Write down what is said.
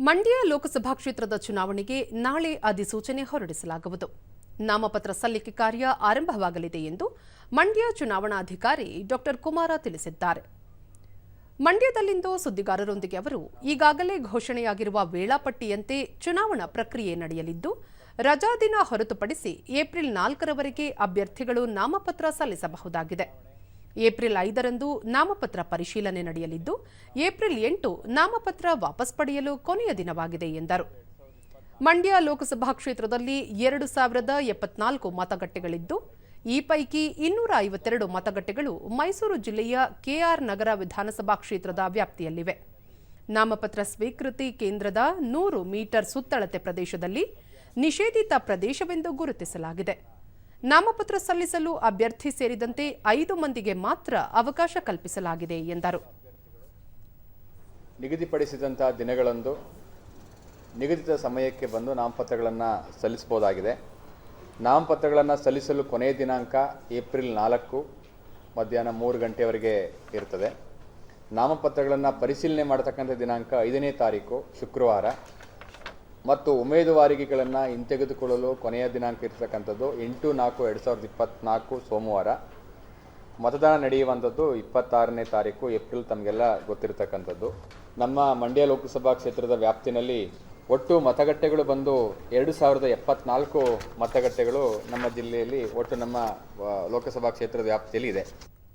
ಮಂಡ್ಯ ಲೋಕಸಭಾ ಕ್ಷೇತ್ರದ ಚುನಾವಣೆಗೆ ನಾಳೆ ಅಧಿಸೂಚನೆ ಹೊರಡಿಸಲಾಗುವುದು. ನಾಮಪತ್ರ ಸಲ್ಲಿಕೆ ಕಾರ್ಯ ಆರಂಭವಾಗಲಿದೆ ಎಂದು ಮಂಡ್ಯ ಚುನಾವಣಾಧಿಕಾರಿ ಡಾಕ್ಟರ್ ಕುಮಾರ ತಿಳಿಸಿದ್ದಾರೆ. ಮಂಡ್ಯದಲ್ಲಿಂದು ಸುದ್ದಿಗಾರರೊಂದಿಗೆ ಅವರು ಈಗಾಗಲೇ ಘೋಷಣೆಯಾಗಿರುವ ವೇಳಾಪಟ್ಟಿಯಂತೆ ಚುನಾವಣಾ ಪ್ರಕ್ರಿಯೆ ನಡೆಯಲಿದ್ದು ರಜಾದಿನ ಹೊರತುಪಡಿಸಿ ಏಪ್ರಿಲ್ ನಾಲ್ಕರವರೆಗೆ ಅಭ್ಯರ್ಥಿಗಳು ನಾಮಪತ್ರ ಸಲ್ಲಿಸಬಹುದಾಗಿದೆ. ಏಪ್ರಿಲ್ ಐದರಂದು ನಾಮಪತ್ರ ಪರಿಶೀಲನೆ ನಡೆಯಲಿದ್ದು, ಏಪ್ರಿಲ್ ಎಂಟು ನಾಮಪತ್ರ ವಾಪಸ್ ಪಡೆಯಲು ಕೊನೆಯ ದಿನವಾಗಿದೆ ಎಂದರು. ಮಂಡ್ಯ ಲೋಕಸಭಾ ಕ್ಷೇತ್ರದಲ್ಲಿ ಎರಡು ಸಾವಿರದ ಎಪ್ಪತ್ನಾಲ್ಕು ಮತಗಟ್ಟೆಗಳಿದ್ದು, ಈ ಪೈಕಿ ಇನ್ನೂರ ಐವತ್ತೆರಡು ಮತಗಟ್ಟೆಗಳು ಮೈಸೂರು ಜಿಲ್ಲೆಯ ಕೆಆರ್ ನಗರ ವಿಧಾನಸಭಾ ಕ್ಷೇತ್ರದ ವ್ಯಾಪ್ತಿಯಲ್ಲಿವೆ. ನಾಮಪತ್ರ ಸ್ವೀಕೃತಿ ಕೇಂದ್ರದ ನೂರು ಮೀಟರ್ ಸುತ್ತಳತೆ ಪ್ರದೇಶದಲ್ಲಿ ನಿಷೇಧಿತ ಪ್ರದೇಶವೆಂದು ಗುರುತಿಸಲಾಗಿದೆ. ನಾಮಪತ್ರ ಸಲ್ಲಿಸಲು ಅಭ್ಯರ್ಥಿ ಸೇರಿದಂತೆ ಐದು ಮಂದಿಗೆ ಮಾತ್ರ ಅವಕಾಶ ಕಲ್ಪಿಸಲಾಗಿದೆ ಎಂದರು. ನಿಗದಿಪಡಿಸಿದಂಥ ದಿನಗಳಂದು ನಿಗದಿತ ಸಮಯಕ್ಕೆ ಬಂದು ನಾಮಪತ್ರಗಳನ್ನು ಸಲ್ಲಿಸಬಹುದಾಗಿದೆ. ನಾಮಪತ್ರಗಳನ್ನು ಸಲ್ಲಿಸಲು ಕೊನೆಯ ದಿನಾಂಕ ಏಪ್ರಿಲ್ ನಾಲ್ಕು, ಮಧ್ಯಾಹ್ನ ಮೂರು ಗಂಟೆವರೆಗೆ ಇರ್ತದೆ. ನಾಮಪತ್ರಗಳನ್ನು ಪರಿಶೀಲನೆ ಮಾಡತಕ್ಕಂಥ ದಿನಾಂಕ ಐದನೇ ತಾರೀಕು, ಶುಕ್ರವಾರ. ಮತ್ತು ಉಮೇದುವಾರಿಕೆಗಳನ್ನು ಹಿಂತೆಗೆದುಕೊಳ್ಳಲು ಕೊನೆಯ ದಿನಾಂಕ ಇರ್ತಕ್ಕಂಥದ್ದು ಎಂಟು ನಾಲ್ಕು ಎರಡು ಸಾವಿರದ ಇಪ್ಪತ್ತ್ನಾಲ್ಕು ಸೋಮವಾರ. ಮತದಾನ ನಡೆಯುವಂಥದ್ದು ಇಪ್ಪತ್ತಾರನೇ ತಾರೀಕು, ಏಪ್ರಿಲ್ ತಮಗೆಲ್ಲ ಗೊತ್ತಿರತಕ್ಕಂಥದ್ದು. ನಮ್ಮ ಮಂಡ್ಯ ಲೋಕಸಭಾ ಕ್ಷೇತ್ರದ ವ್ಯಾಪ್ತಿನಲ್ಲಿ ಒಟ್ಟು ಮತಗಟ್ಟೆಗಳು ಬಂದು ಎರಡು ಸಾವಿರದ ಎಪ್ಪತ್ನಾಲ್ಕು ಮತಗಟ್ಟೆಗಳು ನಮ್ಮ ಜಿಲ್ಲೆಯಲ್ಲಿ ಒಟ್ಟು ನಮ್ಮ ಲೋಕಸಭಾ ಕ್ಷೇತ್ರದ ವ್ಯಾಪ್ತಿಯಲ್ಲಿ ಇದೆ.